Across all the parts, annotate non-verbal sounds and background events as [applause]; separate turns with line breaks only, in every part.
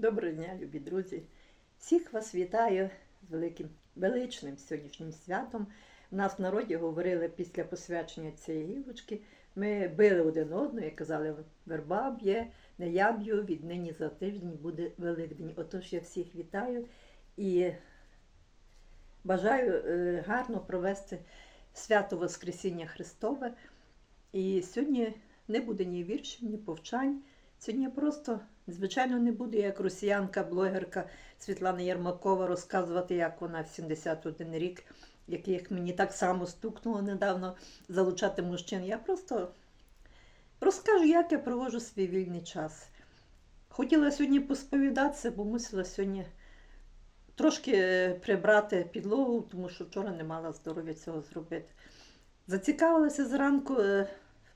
Доброго дня, любі друзі! Всіх вас вітаю з великим величним сьогоднішнім святом. У нас в народі говорили після посвячення цієї гілочки. Ми били один одного і казали, верба б'є, не я б'ю, віднині за тиждень буде Великдень. Отож я всіх вітаю і бажаю е, гарно провести свято Воскресіння Христове. І сьогодні не буде ні віршів, ні повчань. Сьогодні я просто, звичайно, не буду як росіянка, блогерка Світлана Єрмакова розказувати, як вона в 71 рік, яких мені так само стукнуло недавно залучати мужчин. Я просто розкажу, як я проводжу свій вільний час. Хотіла сьогодні посповідатися, бо мусила сьогодні трошки е, прибрати підлогу, тому що вчора не мала здоров'я цього зробити. Зацікавилася зранку е,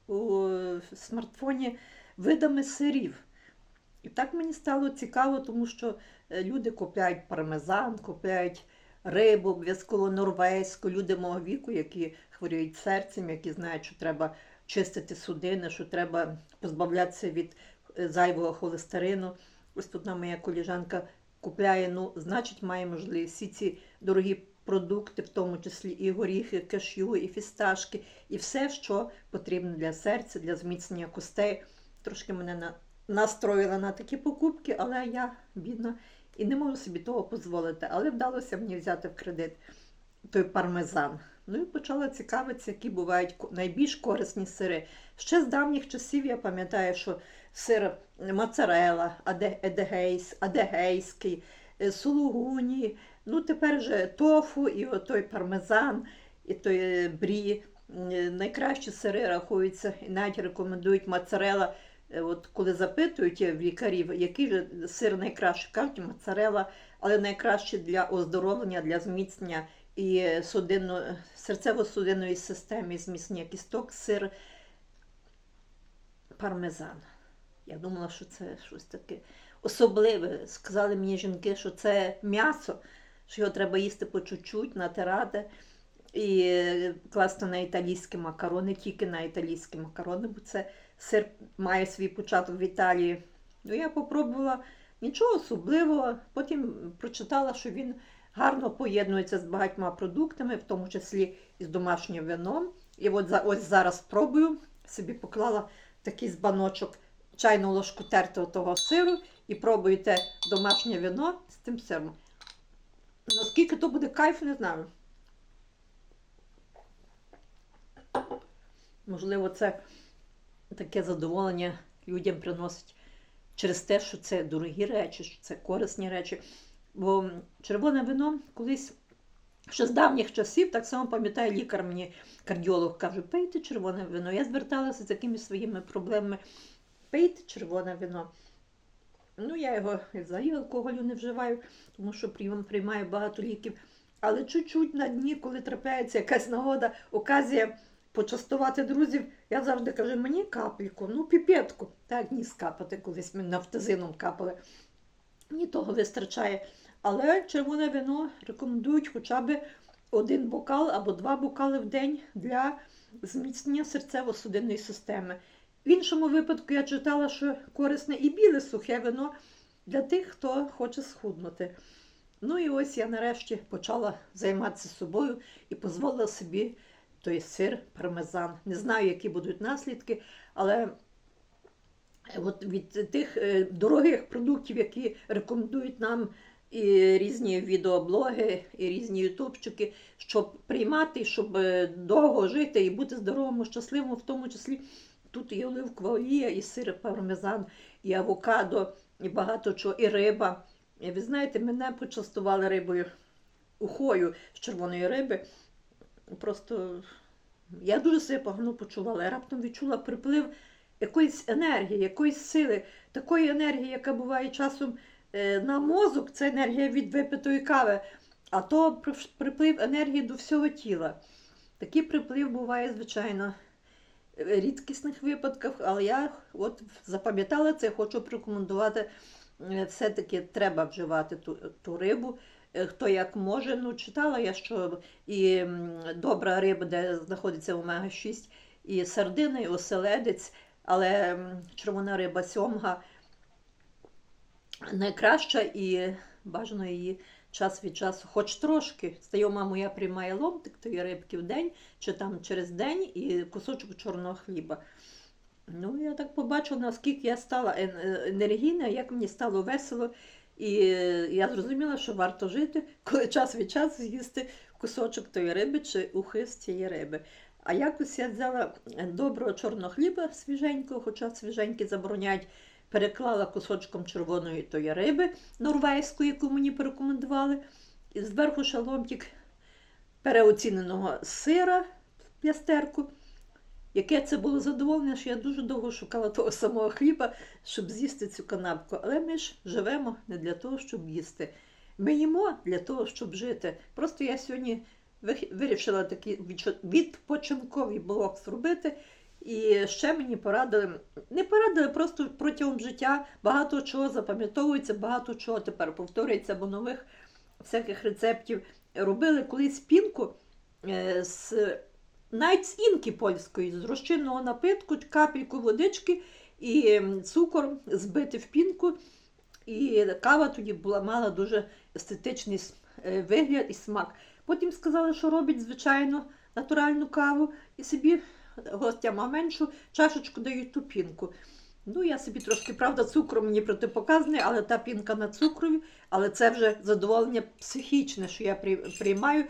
у смартфоні видами сирів. І так мені стало цікаво, тому що е, люди купляють пармезан, купляють рибу, обов'язково норвезьку, люди мого віку, які хворіють серцем, які знають, що треба чистити судини, що треба позбавлятися від е, зайвого холестерину. Ось тут одна моя коліжанка купляє, ну, значить, має можливість всі ці дорогі продукти, в тому числі і горіхи, кашю, і фісташки, і все, що потрібно для серця, для зміцнення костей. Трошки мене на... настроїла на такі покупки, але я бідна і не можу собі того дозволити. Але вдалося мені взяти в кредит той пармезан. Ну і почала цікавитися, які бувають найбільш корисні сири. Ще з давніх часів я пам'ятаю, що сир моцарела, аде- едегейс, адегейський, е, сулугуні, ну тепер вже тофу і отой пармезан, і той е, брі. Е, Найкращі сири рахуються і навіть рекомендують моцарела. Е, От коли запитують в лікарів, який же сир найкращий, кажуть моцарела, але найкраще для оздоровлення, для зміцнення і судинно, серцево-судинної системи, зміцнення кісток, сир пармезан. Я думала, що це щось таке особливе. Сказали мені жінки, що це м'ясо, що його треба їсти по чуть-чуть, натирати і класти на італійські макарони, тільки на італійські макарони, бо це сир має свій початок в Італії. Ну, я попробувала нічого особливого. Потім прочитала, що він гарно поєднується з багатьма продуктами, в тому числі і з домашнім вином. І от ось зараз спробую, собі поклала такий збаночок чайну ложку тертого того сиру і пробуєте домашнє вино з тим сиром. Наскільки то буде кайф, не знаю. Можливо, це таке задоволення людям приносить через те, що це дорогі речі, що це корисні речі. Бо червоне вино колись ще з давніх часів, так само пам'ятаю, лікар мені, кардіолог каже, пийте червоне вино. Я зверталася з якимись своїми проблемами. Пийте червоне вино. Ну, я його взагалі алкоголю не вживаю, тому що приймаю багато ліків. Але чуть-чуть на дні, коли трапляється якась нагода, оказія почастувати друзів, я завжди кажу, мені капельку, ну піпетку. Так, ні скапати, колись ми нафтазином капали. Мені того вистачає. Але червоне вино рекомендують хоча б один бокал або два бокали в день для зміцнення серцево-судинної системи. В іншому випадку я читала, що корисне і біле сухе вино для тих, хто хоче схуднути. Ну і ось я нарешті почала займатися собою і дозволила собі той сир пармезан. Не знаю, які будуть наслідки, але от від тих е, дорогих продуктів, які рекомендують нам і різні відеоблоги, і різні ютубчики, щоб приймати, щоб е, довго жити і бути здоровим, щасливим, в тому числі тут і оливкова олія, і сир пармезан, і авокадо, і багато чого, і риба. І ви знаєте, мене почастували рибою ухою з червоної риби. Просто я дуже себе погано почувала. Я раптом відчула приплив якоїсь енергії, якоїсь сили, такої енергії, яка буває часом е, на мозок, це енергія від випитої кави, а то приплив енергії до всього тіла. Такий приплив буває, звичайно, в рідкісних випадках, але я от запам'ятала це, хочу порекомендувати. Е, Все-таки треба вживати ту, ту рибу. Хто як може, ну читала я, що і добра риба, де знаходиться омега-6, і сардина, і оселедець, але червона риба сьомга найкраща і бажано її час від часу, хоч трошки. Знайома моя приймає ломтик тої рибки в день, чи там через день і кусочок чорного хліба. Ну, я так побачила, наскільки я стала е, енергійна, як мені стало весело. І е, я зрозуміла, що варто жити, коли час від часу з'їсти кусочок тої риби чи ухи з цієї риби. А якось я взяла доброго чорного хліба свіженького, хоча свіженький забороняють, переклала кусочком червоної тої риби норвезької, яку мені порекомендували, і зверху ще ломтик переоціненого сира в п'ястерку. Яке це було задоволення, що я дуже довго шукала того самого хліба, щоб з'їсти цю канапку. Але ми ж живемо не для того, щоб їсти. Ми їмо для того, щоб жити. Просто я сьогодні вирішила такий відпочинковий блок зробити. І ще мені порадили, не порадили, просто протягом життя багато чого запам'ятовується, багато чого тепер повторюється, бо нових всяких рецептів робили колись пінку е, з навіть з інки польської, з розчинного напитку, капельку водички і цукор збити в пінку. І кава тоді була, мала дуже естетичний е, вигляд і смак. Потім сказали, що робить звичайно натуральну каву і собі гостям меншу чашечку дають ту пінку. Ну, я собі трошки, правда, цукру мені протипоказаний, але та пінка на цукрові, але це вже задоволення психічне, що я приймаю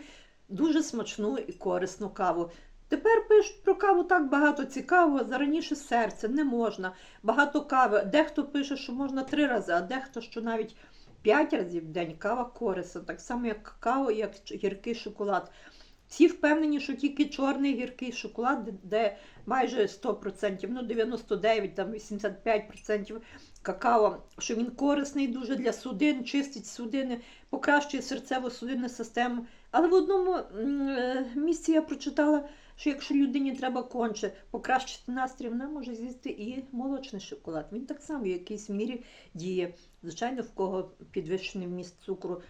дуже смачну і корисну каву. Тепер пишуть про каву так багато цікавого, зараніше серце не можна. Багато кави. Дехто пише, що можна три рази, а дехто, що навіть п'ять разів в день кава корисна, так само як какао, як гіркий шоколад. Всі впевнені, що тільки чорний гіркий шоколад, де- майже 100%, ну 99, там 85% какао, що він корисний дуже для судин, чистить судини, покращує серцево-судинну систему. Але в одному е, місці я прочитала, що якщо людині треба конче покращити настрій, вона може з'їсти і молочний шоколад. Він так само в якійсь мірі діє. Звичайно, в кого підвищений вміст цукру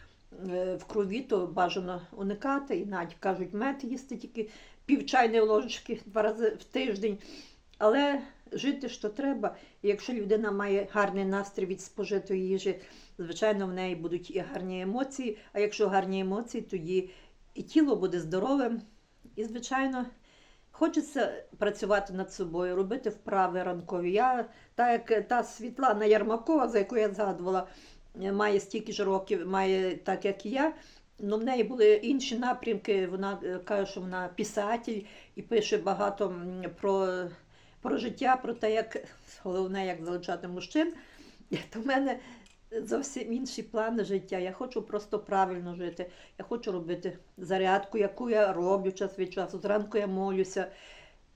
е, в крові, то бажано уникати. І навіть кажуть, мед їсти тільки пів чайної ложечки два рази в тиждень. Але жити то треба. І якщо людина має гарний настрій від спожитої їжі, звичайно, в неї будуть і гарні емоції. А якщо гарні емоції, тоді і тіло буде здоровим. І, звичайно, хочеться працювати над собою, робити вправи ранкові. Я, так як та Світлана Ярмакова, за яку я згадувала, е, має стільки ж років, має так, як і я. Ну, в неї були інші напрямки. Вона е, каже, що вона писатель і пише багато про, про життя, про те, як головне, як залучати мужчин. То в мене зовсім інші плани життя. Я хочу просто правильно жити. Я хочу робити зарядку, яку я роблю час від часу. Зранку я молюся,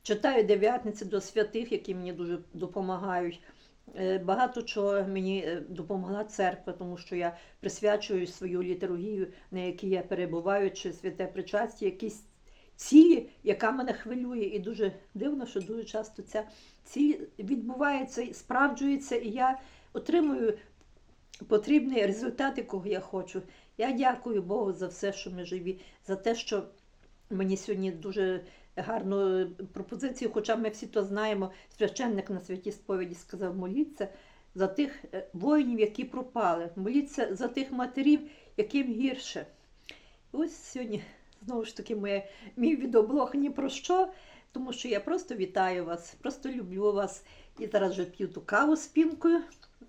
читаю дев'ятниці до святих, які мені дуже допомагають. Е, Багато чого мені е, допомогла церква, тому що я присвячую свою літургію, на якій я перебуваю, чи святе причастя, якісь цілі, яка мене хвилює. І дуже дивно, що дуже часто ця ціль відбувається, і справджується, і я отримую потрібний результат, якого я хочу. Я дякую Богу за все, що ми живі, за те, що мені сьогодні дуже гарну пропозицію, хоча ми всі то знаємо, священник на святій сповіді сказав, моліться за тих е, воїнів, які пропали, моліться за тих матерів, яким гірше. Ось сьогодні знову ж таки моє, мій відеоблог ні про що, тому що я просто вітаю вас, просто люблю вас. І зараз вже п'ю ту каву з пінкою.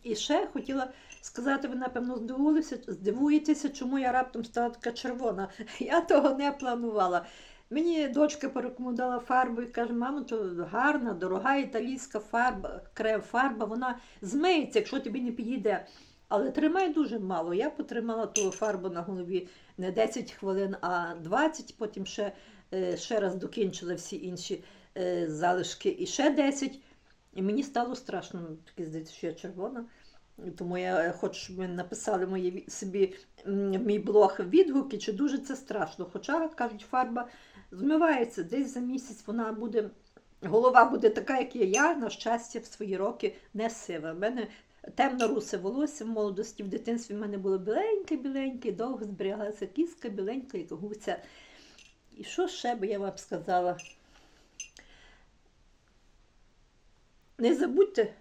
І ще хотіла сказати, ви, напевно, здивуєтеся, здивуєтеся, чому я раптом стала така червона. [laughs] Я того не планувала. Мені дочка порекомендувала фарбу і каже, мамо, то гарна, дорога італійська фарба, крем фарба, вона змиється, якщо тобі не підійде. Але тримає дуже мало. Я потримала ту фарбу на голові не 10 хвилин, а 20, потім ще, е, ще раз докінчила всі інші е, залишки і ще 10. І мені стало страшно, ну, таке здається, що я червона. Тому я е, хочу, щоб ви написали мої собі мій блог відгуки, чи дуже це страшно. Хоча, кажуть, фарба змивається десь за місяць, вона буде, голова буде така, як є. Я, на щастя, в свої роки не сива. В мене темно-русе волосся в молодості, в дитинстві в мене було біленьке-біленьке, довго зберігалася кіска, біленька, як гуця. І що ще би я вам сказала? Не забудьте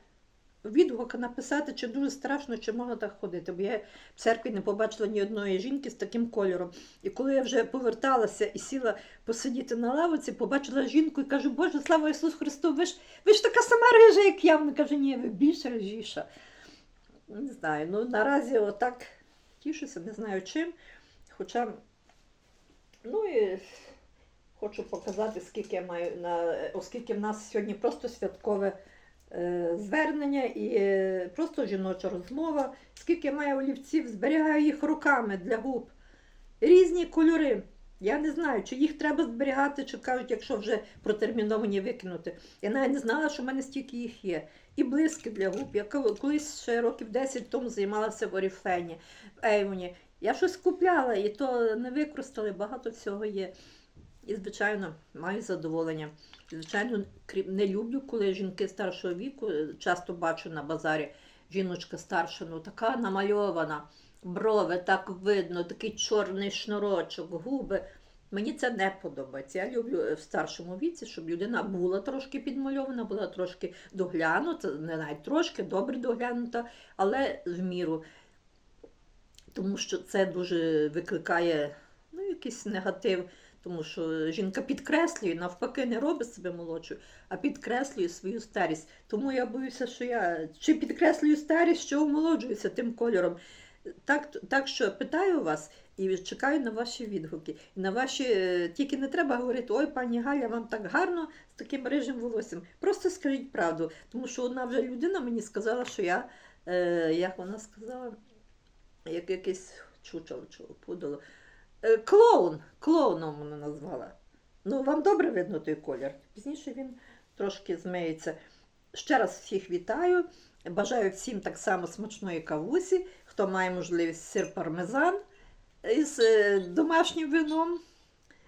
відгук написати, чи дуже страшно, чи можна так ходити. Бо я в церкві не побачила ні одної жінки з таким кольором. І коли я вже поверталася і сіла посидіти на лавиці, побачила жінку і кажу, Боже, слава Ісусу Христу, ви ж, ви ж така сама рижа, як я. Вона каже, ні, ви більш рижіша. Не знаю, ну наразі отак тішуся, не знаю чим. Хоча, ну і хочу показати, скільки я маю на оскільки в нас сьогодні просто святкове е, звернення і е, просто жіноча розмова. Скільки я маю олівців, зберігаю їх руками для губ. Різні кольори. Я не знаю, чи їх треба зберігати, чи кажуть, якщо вже протерміновані викинути. Я навіть не знала, що в мене стільки їх є. І блиски для губ. Я колись ще років 10 тому займалася в Оріфлені, в Ейвоні. Я щось купляла, і то не використали, багато всього є. І, звичайно, маю задоволення. Звичайно, крім- не люблю, коли жінки старшого віку, е, часто бачу на базарі жіночка старша, ну така намальована, брови, так видно, такий чорний шнурочок, губи. Мені це не подобається. Я люблю е, в старшому віці, щоб людина була трошки підмальована, була трошки доглянута, не навіть трошки, добре доглянута, але в міру. Тому що це дуже викликає ну, якийсь негатив. Тому що жінка підкреслює, навпаки, не робить себе молодшою, а підкреслює свою старість. Тому я боюся, що я чи підкреслюю старість, що омолоджуюся тим кольором. Так, так що питаю вас і чекаю на ваші відгуки. На ваші, е, тільки не треба говорити, ой, пані Галя, вам так гарно з таким рижим волоссям. Просто скажіть правду. Тому що одна вже людина мені сказала, що я, е, як вона сказала, як якесь чучело подало. Е, Клоун, клоуном вона назвала. Ну, вам добре видно той колір. Пізніше він трошки змиється. Ще раз всіх вітаю. Бажаю всім так само смачної кавусі, хто має можливість сир пармезан із е, домашнім вином,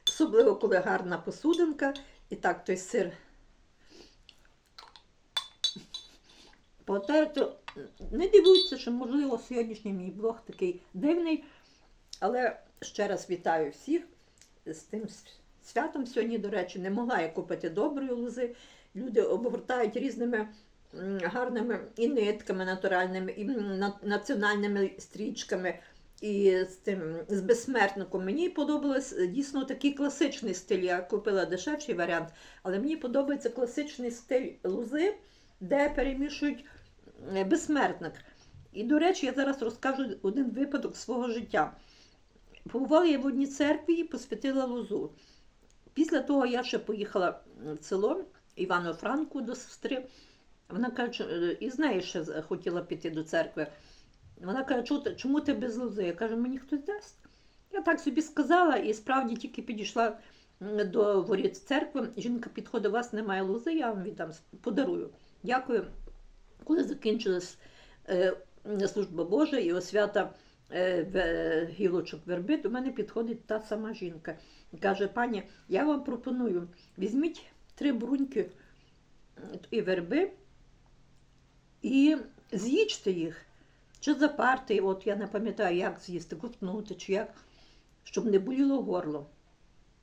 особливо коли гарна посудинка. І так той сир потерто. Не дивуйтеся, що, можливо, сьогоднішній мій блог такий дивний. Але ще раз вітаю всіх з тим святом. Сьогодні, до речі, не могла я купити доброї лози. Люди обгортають різними гарними і нитками натуральними, і національними стрічками. І з тим з безсмертником мені подобалось е, дійсно такий класичний стиль. Я купила дешевший варіант, але мені подобається класичний стиль лози, де перемішують е, безсмертник. І, до речі, я зараз розкажу один випадок свого життя. Побувала я в одній церкві і посвятила лозу. Після того я ще поїхала в село Івано-Франку до сестри. Вона каже, е, і з нею ще з- хотіла піти до церкви. Вона каже, «Чого чому ти без лози? Я кажу, мені хтось дасть. Я так собі сказала, і справді тільки підійшла до воріт церкви. Жінка підходить, у вас немає лози, я вам віддам, подарую. Дякую. Коли закінчилась е, служба Божа і освята е, гілочок верби, до мене підходить та сама жінка. І каже, пані, я вам пропоную, візьміть три бруньки і верби і з'їжте їх. Чи запарти, от я не пам'ятаю, як з'їсти, ковтнути, чи як, щоб не боліло горло.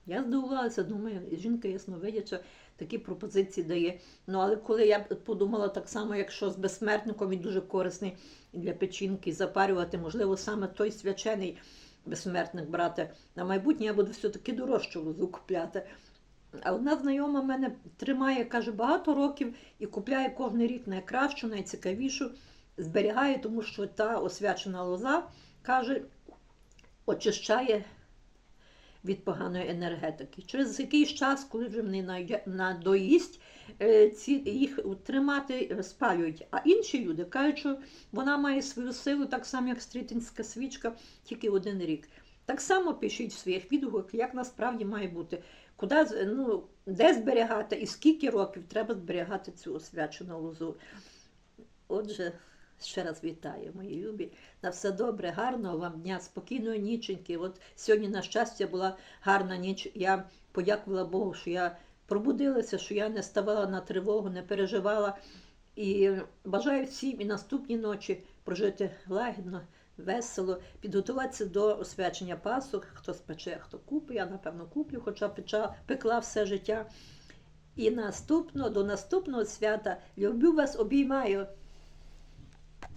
Я здивувалася, думаю, жінка ясновидяча такі пропозиції дає. Ну, але коли я подумала так само, якщо з безсмертником він дуже корисний для печінки, запарювати, можливо, саме той свячений безсмертник брати. На майбутнє я буду все-таки дорожчу лозу купляти. Одна знайома мене тримає, каже, багато років і купляє кожен рік найкращу, найцікавішу, зберігає, тому що та освячена лоза, каже, очищає від поганої енергетики. Через якийсь час, коли вже вони надоїсть, е, їх тримати е, спалюють. А інші люди кажуть, що вона має свою силу, так само, як стрітинська свічка, тільки один рік. Так само пишіть в своїх відгуках, як насправді має бути. Куди, ну, де зберігати і скільки років треба зберігати цю освячену лозу. Отже, ще раз вітаю, мої любі. На все добре, гарного вам дня, спокійної ніченьки. От сьогодні, на щастя, була гарна ніч. Я подякувала Богу, що я пробудилася, що я не ставала на тривогу, не переживала. І бажаю всім і наступні ночі прожити лагідно, весело, підготуватися до освячення пасок. Хто спече, хто купить. Я, напевно, куплю, хоча пекла все життя. І наступно, до наступного свята люблю вас, обіймаю.